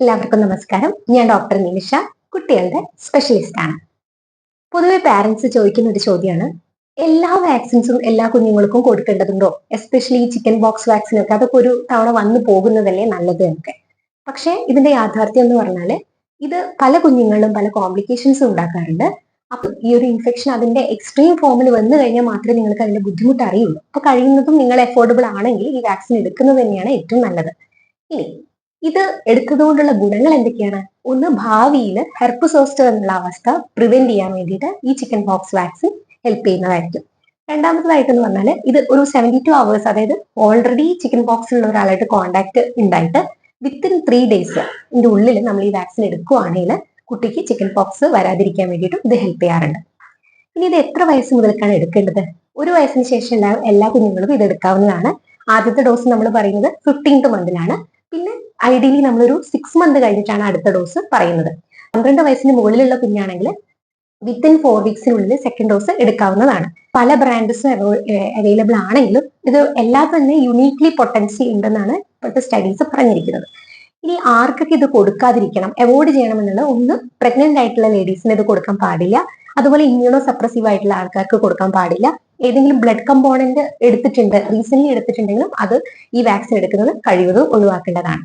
എല്ലാവർക്കും നമസ്കാരം. ഞാൻ ഡോക്ടർ നിമിഷ. കുട്ടികളുടെ സ്പെഷ്യലിസ്റ്റ് ആണ്. പൊതുവെ പാരന്റ്സ് ചോദിക്കുന്ന ഒരു ചോദ്യമാണ് എല്ലാ വാക്സിൻസും എല്ലാ കുഞ്ഞുങ്ങൾക്കും കൊടുക്കേണ്ടതുണ്ടോ? എസ്പെഷ്യലി ഈ ചിക്കൻ ബോക്സ് വാക്സിൻ ഒക്കെ. അതൊക്കെ ഒരു തവണ വന്നു പോകുന്നതല്ലേ നല്ലത് എന്നൊക്കെ. പക്ഷേ ഇതിന്റെ യാഥാർത്ഥ്യം എന്ന് പറഞ്ഞാൽ ഇത് പല കുഞ്ഞുങ്ങളിലും പല കോംപ്ലിക്കേഷൻസ് ഉണ്ടാക്കാറുണ്ട്. അപ്പൊ ഈ ഒരു ഇൻഫെക്ഷൻ അതിന്റെ എക്സ്ട്രീം ഫോമിൽ വന്നു കഴിഞ്ഞാൽ മാത്രമേ നിങ്ങൾക്ക് അതിന്റെ ബുദ്ധിമുട്ട് അറിയുള്ളൂ. അപ്പൊ കഴിയുന്നതും നിങ്ങൾ എഫോർഡബിൾ ആണെങ്കിൽ ഈ വാക്സിൻ എടുക്കുന്നത് തന്നെയാണ് ഏറ്റവും നല്ലത്. ഇനി ഇത് എടുത്തതുകൊണ്ടുള്ള ഗുണങ്ങൾ എന്തൊക്കെയാണ്? ഒന്ന് ഭാവിയിൽ ഹെർപ്പസോസ്റ്റർ എന്നുള്ള അവസ്ഥ പ്രിവെന്റ് ചെയ്യാൻ വേണ്ടിയിട്ട് ഈ ചിക്കൻ പോക്സ് വാക്സിൻ ഹെൽപ്പ് ചെയ്യുന്നതായിരിക്കും. രണ്ടാമത്തതായിട്ടെന്ന് പറഞ്ഞാൽ ഇത് ഒരു സെവന്റി ടു അവേഴ്സ് അതായത് ഓൾറെഡി ചിക്കൻ പോക്സ് ഉള്ള ഒരാളായിട്ട് കോണ്ടാക്ട് ഉണ്ടായിട്ട് വിത്തിൻ ത്രീ ഡേയ്സ് ഇതിന്റെ ഉള്ളിൽ നമ്മൾ ഈ വാക്സിൻ എടുക്കുകയാണെങ്കിൽ കുട്ടിക്ക് ചിക്കൻ പോക്സ് വരാതിരിക്കാൻ വേണ്ടിയിട്ടും ഇത് ഹെൽപ്പ് ചെയ്യാറുണ്ട്. ഇനി ഇത് എത്ര വയസ്സ് മുതൽക്കാണ് എടുക്കേണ്ടത്? ഒരു വയസ്സിന് ശേഷം എല്ലാ എല്ലാ കുഞ്ഞുങ്ങളും ഇത് എടുക്കാവുന്നതാണ്. ആദ്യത്തെ ഡോസ് നമ്മൾ പറയുന്നത് ഫിഫ്റ്റീൻത് മന്തിലാണ് ഐഡിയലി നമ്മളൊരു സിക്സ് മന്ത് കഴിഞ്ഞിട്ടാണ് അടുത്ത ഡോസ് പറയുന്നത്. പന്ത്രണ്ട് വയസ്സിന് മുകളിലുള്ള കുഞ്ഞാണെങ്കിൽ വിത്തിൻ ഫോർ വീക്സിനുള്ളിൽ സെക്കൻഡ് ഡോസ് എടുക്കാവുന്നതാണ്. പല ബ്രാൻഡ്സും അവൈലബിൾ ആണെങ്കിലും ഇത് എല്ലാം തന്നെ യുണീക്ലി പൊട്ടൻസി ഉണ്ടെന്നാണ് ഇപ്പോഴത്തെ സ്റ്റഡീസ് പറഞ്ഞിരിക്കുന്നത്. ഇനി ആർക്കൊക്കെ ഇത് കൊടുക്കാതിരിക്കണം അവോയ്ഡ് ചെയ്യണം എന്നുള്ളത് ഒന്ന് പ്രഗ്നന്റ് ആയിട്ടുള്ള ലേഡീസിന് ഇത് കൊടുക്കാൻ പാടില്ല. അതുപോലെ ഇമ്മ്യൂണോ സപ്രസീവ് ആയിട്ടുള്ള ആൾക്കാർക്ക് കൊടുക്കാൻ പാടില്ല. ഏതെങ്കിലും ബ്ലഡ് കമ്പോണന്റ് എടുത്തിട്ടുണ്ട് റീസെന്റ് എടുത്തിട്ടുണ്ടെങ്കിലും അത് ഈ വാക്സിൻ എടുക്കുന്നത് കഴിവതും ഒഴിവാക്കേണ്ടതാണ്.